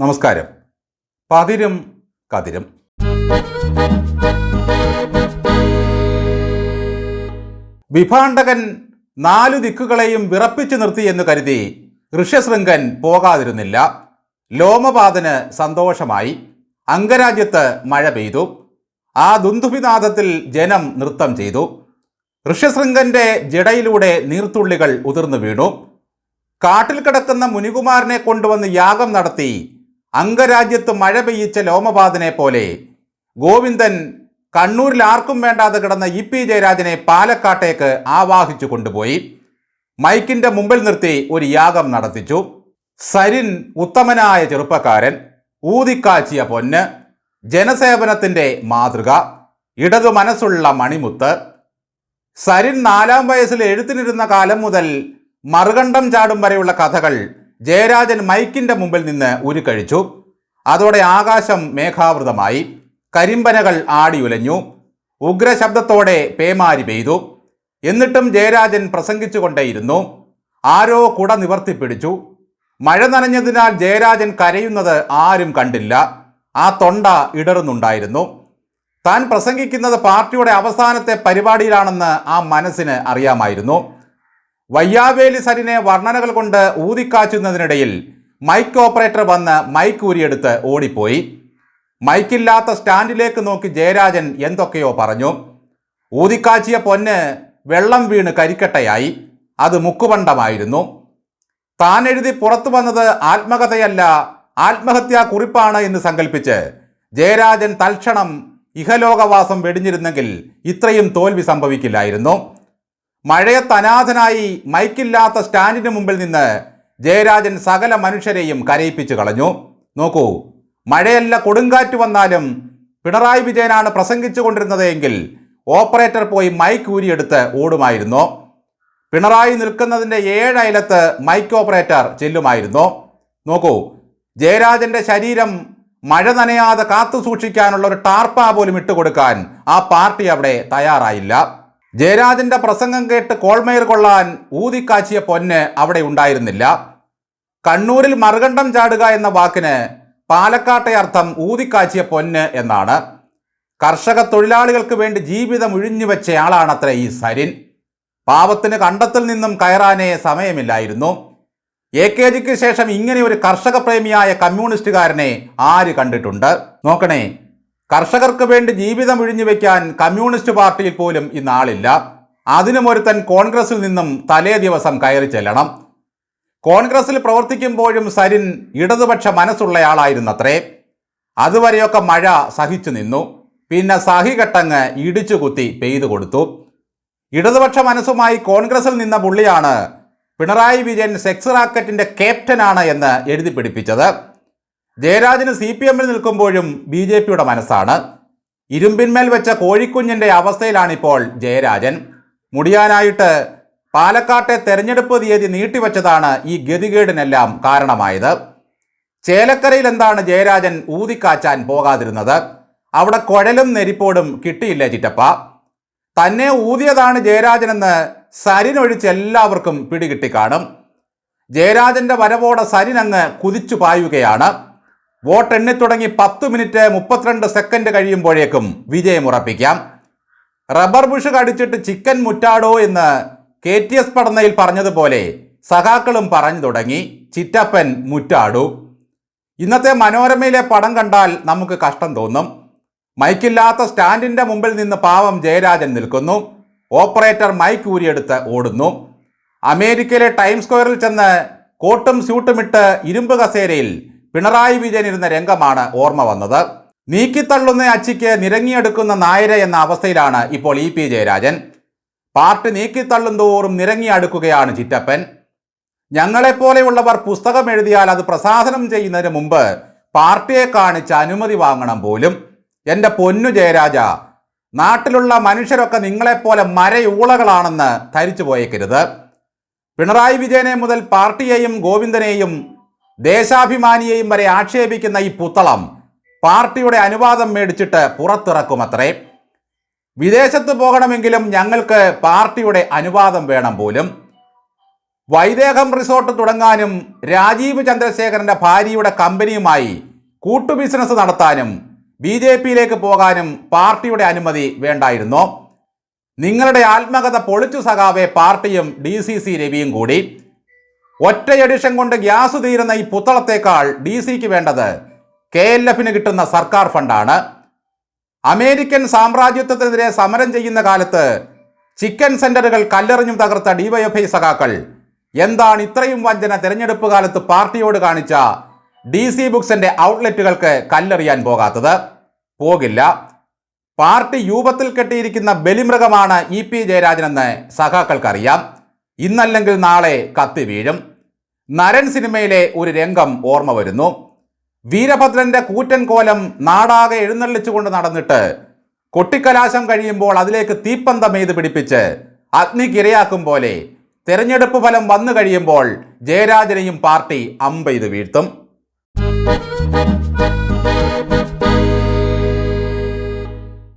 നമസ്കാരം. പതിരും കതിരും. വിഭാണ്ടകൻ നാലു ദിക്കുകളെയും വിറപ്പിച്ചു നിർത്തി എന്ന് കരുതി ഋഷ്യശൃംഗൻ പോകാതിരുന്നില്ല. ലോമപാതന് സന്തോഷമായി. അംഗരാജ്യത്ത് മഴ പെയ്തു. ആ ദുന്ദുഭിനാഥത്തിൽ ജനം നൃത്തം ചെയ്തു. ഋഷ്യശൃംഗന്റെ ജടയിലൂടെ നീർത്തുള്ളികൾ ഉതിർന്നു വീണു. കാട്ടിൽ കിടക്കുന്ന മുനികുമാരനെ കൊണ്ടുവന്ന് യാഗം നടത്തി അംഗരാജ്യത്ത് മഴ പെയ്യിച്ച ലോമപാതനെ പോലെ. ഗോവിന്ദൻ കണ്ണൂരിൽ ആർക്കും വേണ്ടാതെ കിടന്ന ഇ പി ജയരാജനെ പാലക്കാട്ടേക്ക് ആവാഹിച്ചു കൊണ്ടുപോയി. മൈക്കിന്റെ മുമ്പിൽ നിർത്തി ഒരു യാഗം നടത്തിച്ചു. സരിൻ ഉത്തമനായ ചെറുപ്പക്കാരൻ ഊതിക്കാച്ചിയ പൊന്ന് ജനസേവനത്തിന്റെ മാതൃക ഇടതു മനസ്സുള്ള മണിമുത്ത്. സരിൻ നാലാം വയസ്സിൽ എഴുത്തിനിരുന്ന കാലം മുതൽ മറുകണ്ഠം ചാടും വരെയുള്ള കഥകൾ ജയരാജൻ മൈക്കിന്റെ മുമ്പിൽ നിന്ന് ഉരുക്കഴിച്ചു അതോടെ ആകാശം മേഘാവൃതമായി. കരിമ്പനകൾ ആടിയുലഞ്ഞു. ഉഗ്രശബ്ദത്തോടെ പേമാരി പെയ്തു. എന്നിട്ടും ജയരാജൻ പ്രസംഗിച്ചുകൊണ്ടേയിരുന്നു. ആരോ കുട നിവർത്തിപ്പിടിച്ചു. മഴ നനഞ്ഞതിനാൽ ജയരാജൻ കരയുന്നത് ആരും കണ്ടില്ല. ആ തൊണ്ട ഇടറുന്നുണ്ടായിരുന്നു. താൻ പ്രസംഗിക്കുന്നത് പാർട്ടിയുടെ അവസാനത്തെ പരിപാടിയിലാണെന്ന് ആ മനസ്സിന് അറിയാമായിരുന്നു. വയ്യാവേലി സരിനെ വർണനകൾ കൊണ്ട് ഊതിക്കാച്ചുന്നതിനിടയിൽ മൈക്ക് ഓപ്പറേറ്റർ വന്ന് മൈക്ക് ഊരിയെടുത്ത് ഓടിപ്പോയി. മൈക്കില്ലാത്ത സ്റ്റാൻഡിലേക്ക് നോക്കി ജയരാജൻ എന്തൊക്കെയോ പറഞ്ഞു. ഊതിക്കാച്ചിയ പൊന്ന് വെള്ളം വീണ് കരിക്കട്ടയായി. അത് മുക്കുപണ്ടമായിരുന്നു. താൻ എഴുതി പുറത്തു വന്നത് ആത്മകഥയല്ല ആത്മഹത്യാ കുറിപ്പാണ് എന്ന് സങ്കല്പിച്ച് ജയരാജൻ തൽക്ഷണം ഇഹലോകവാസം വെടിഞ്ഞിരുന്നെങ്കിൽ ഇത്രയും തോൽവി സംഭവിക്കില്ലായിരുന്നു. മഴയത്ത് അനാഥനായി മൈക്കില്ലാത്ത സ്റ്റാൻഡിന് മുമ്പിൽ നിന്ന് ജയരാജൻ സകല മനുഷ്യരെയും കരയിപ്പിച്ചു കളഞ്ഞു. നോക്കൂ മഴയല്ല കൊടുങ്കാറ്റ് വന്നാലും പിണറായി വിജയനാണ് പ്രസംഗിച്ചു കൊണ്ടിരുന്നതെങ്കിൽ ഓപ്പറേറ്റർ പോയി മൈക്ക് ഊരിയെടുത്ത് ഓടുമായിരുന്നു. പിണറായി നിൽക്കുന്നതിന്റെ ഏഴയലത്ത് മൈക്ക് ഓപ്പറേറ്റർ ചെല്ലുമായിരുന്നു. നോക്കൂ ജയരാജന്റെ ശരീരം മഴ നനയാതെ കാത്തു സൂക്ഷിക്കാനുള്ള ഒരു ടാർപ്പ പോലും ഇട്ടുകൊടുക്കാൻ ആ പാർട്ടി അവിടെ തയ്യാറായില്ല. ജയരാജന്റെ പ്രസംഗം കേട്ട് കോൾമേർ കൊള്ളാൻ ഊതിക്കാച്ചിയ പൊന്ന് അവിടെ ഉണ്ടായിരുന്നില്ല. കണ്ണൂരിൽ മറുകണ്ഠം ചാടുക എന്ന വാക്കിന് പാലക്കാട്ടെ അർത്ഥം ഊതിക്കാച്ചിയ പൊന്ന് എന്നാണ്. കർഷക തൊഴിലാളികൾക്ക് വേണ്ടി ജീവിതം ഒഴിഞ്ഞുവെച്ചയാളാണത്രേ ഈ സരിൻ. പാവത്തിന് കണ്ടത്തിൽ നിന്നും കയറാനേ സമയമില്ലായിരുന്നു. എ കെ ജിക്ക് ശേഷം ഇങ്ങനെ ഒരു കർഷക പ്രേമിയായ കമ്മ്യൂണിസ്റ്റുകാരനെ ആര് കണ്ടിട്ടുണ്ട്? നോക്കണേ. കർഷകർക്ക് വേണ്ടി ജീവിതം ഒഴിഞ്ഞു വെക്കാൻ കമ്മ്യൂണിസ്റ്റ് പാർട്ടിയിൽ പോലും ഇന്നാളില്ല അതിനുമൊരുത്തൻ കോൺഗ്രസിൽ നിന്നും തലേ ദിവസം കയറി ചെല്ലണം. കോൺഗ്രസിൽ പ്രവർത്തിക്കുമ്പോഴും സരിൻ ഇടതുപക്ഷ മനസ്സുള്ളയാളായിരുന്നത്രേ. അതുവരെയൊക്കെ മഴ സഹിച്ചു നിന്നു. പിന്നെ സഹികെട്ടങ്ങ് ഇടിച്ചു കുത്തി പെയ്തു കൊടുത്തു. ഇടതുപക്ഷ മനസ്സുമായി കോൺഗ്രസിൽ നിന്ന പുള്ളിയാണ് പിണറായി വിജയൻ സെക്സ് റാക്കറ്റിന്റെ ക്യാപ്റ്റനാണ് എന്ന് എഴുതി പിടിപ്പിച്ചത്. ജയരാജന് സി പി എമ്മിൽ നിൽക്കുമ്പോഴും ബി ജെ പിയുടെ മനസ്സാണ്. ഇരുമ്പിന്മേൽ വെച്ച കോഴിക്കുഞ്ഞിന്റെ അവസ്ഥയിലാണിപ്പോൾ ജയരാജൻ. മുടിയാനായിട്ട് പാലക്കാട്ടെ തെരഞ്ഞെടുപ്പ് തീയതി നീട്ടിവെച്ചതാണ് ഈ ഗതികേടിനെല്ലാം കാരണമായത്. ചേലക്കരയിൽ എന്താണ് ജയരാജൻ ഊതിക്കാച്ചാൻ പോകാതിരുന്നത്? അവിടെ കുഴലും നെരിപ്പോടും കിട്ടിയില്ല ചിറ്റപ്പ? തന്നെ ഊതിയതാണ് ജയരാജനെന്ന് സരിനൊഴിച്ച് എല്ലാവർക്കും പിടികിട്ടി കാണും ജയരാജന്റെ വരവോടെ സരിനങ്ങ് കുതിച്ചു പായുകയാണ്. വോട്ട് എണ്ണിത്തുടങ്ങി പത്ത് മിനിറ്റ് മുപ്പത്തിരണ്ട് സെക്കൻഡ് കഴിയുമ്പോഴേക്കും വിജയമുറപ്പിക്കാം റബ്ബർ ബുഷ് കടിച്ചിട്ട് ചിക്കൻ മുറ്റാടോ എന്ന് കെ ടി എസ് പഠനയിൽ പറഞ്ഞതുപോലെ സഖാക്കളും പറഞ്ഞു തുടങ്ങി. ചിറ്റപ്പൻ മുറ്റാടു. ഇന്നത്തെ മനോരമയിലെ പടം കണ്ടാൽ നമുക്ക് കഷ്ടം തോന്നും. മൈക്കില്ലാത്ത സ്റ്റാൻഡിന്റെ മുമ്പിൽ നിന്ന് പാവം ജയരാജൻ നിൽക്കുന്നു. ഓപ്പറേറ്റർ മൈക്ക് ഊരിയെടുത്ത് ഓടുന്നു. അമേരിക്കയിലെ ടൈം സ്ക്വയറിൽ ചെന്ന് കോട്ടും സ്യൂട്ടുമിട്ട് ഇരുമ്പ് കസേരയിൽ പിണറായി വിജയൻ ഇരുന്ന രംഗമാണ് ഓർമ്മ വന്നത്. നീക്കിത്തള്ളുന്ന അച്ചിക്ക് നിരങ്ങിയെടുക്കുന്ന നായര എന്ന അവസ്ഥയിലാണ് ഇപ്പോൾ ഇ പി ജയരാജൻ. പാർട്ടി നീക്കിത്തള്ളും തോറും നിരങ്ങിയടുക്കുകയാണ് ചിറ്റപ്പൻ. ഞങ്ങളെപ്പോലെയുള്ളവർ പുസ്തകം എഴുതിയാൽ അത് പ്രസാധനം ചെയ്യുന്നതിന് മുമ്പ് പാർട്ടിയെ കാണിച്ച് അനുമതി വാങ്ങണം പോലും. എന്റെ പൊന്നു ജയരാജ നാട്ടിലുള്ള മനുഷ്യരൊക്കെ നിങ്ങളെപ്പോലെ മരയൂളകളാണെന്ന് ധരിച്ചു പോയേക്കരുത്. പിണറായി വിജയനെ മുതൽ പാർട്ടിയെയും ഗോവിന്ദനെയും ദേശാഭിമാനിയെയും വരെ ആക്ഷേപിക്കുന്ന ഈ പുത്തളം പാർട്ടിയുടെ അനുവാദം മേടിച്ചിട്ട് പുറത്തിറക്കുമത്രേ. വിദേശത്ത് പോകണമെങ്കിലും ഞങ്ങൾക്ക് പാർട്ടിയുടെ അനുവാദം വേണം പോലും. വൈദേഹം റിസോർട്ട് തുടങ്ങാനും രാജീവ് ചന്ദ്രശേഖരന്റെ ഭാര്യയുടെ കമ്പനിയുമായി കൂട്ടു ബിസിനസ് നടത്താനും ബി ജെ പിയിലേക്ക് പോകാനും പാർട്ടിയുടെ അനുമതി വേണ്ടായിരുന്നോ. നിങ്ങളുടെ ആത്മകഥ പൊളിച്ചു സഖാവെ പാർട്ടിയും ഡി സി സി രവിയും കൂടി. ഒറ്റ എഡിഷൻ കൊണ്ട് ഗ്യാസ് തീരുന്ന ഈ പുത്തളത്തേക്കാൾ ഡി സിക്ക് വേണ്ടത് കെ എൽ എഫിന് കിട്ടുന്ന സർക്കാർ ഫണ്ടാണ്. അമേരിക്കൻ സാമ്രാജ്യത്വത്തിനെതിരെ സമരം ചെയ്യുന്ന കാലത്ത് ചിക്കൻ സെന്ററുകൾ കല്ലെറിഞ്ഞും തകർത്ത ഡിവൈഎഫ്ഐ സഖാക്കൾ. എന്താണ് ഇത്രയും വഞ്ചന തെരഞ്ഞെടുപ്പ് കാലത്ത് പാർട്ടിയോട് കാണിച്ച ഡി സി ബുക്സിന്റെ ഔട്ട്ലെറ്റുകൾക്ക് കല്ലെറിയാൻ പോകാത്തത്? പോകില്ല. പാർട്ടി രൂപത്തിൽ കെട്ടിയിരിക്കുന്ന ബലിമൃഗമാണ് ഇ പി ജയരാജനെന്ന് സഖാക്കൾക്കറിയാം. ഇന്നല്ലെങ്കിൽ നാളെ കത്തി വീഴും. നരൻ സിനിമയിലെ ഒരു രംഗം ഓർമ്മ വരുന്നു. വീരഭദ്രന്റെ കൂറ്റൻ കോലം നാടാകെ എഴുന്നള്ളിച്ചുകൊണ്ട് നടന്നിട്ട് കൊട്ടിക്കലാശം കഴിയുമ്പോൾ അതിലേക്ക് തീപ്പന്തം എയ്ത് പിടിപ്പിച്ച് അഗ്നിക്കിരയാക്കും പോലെ തെരഞ്ഞെടുപ്പ് ഫലം വന്നു കഴിയുമ്പോൾ ജയരാജനെയും പാർട്ടി അമ്പെയ്ത് വീഴ്ത്തും.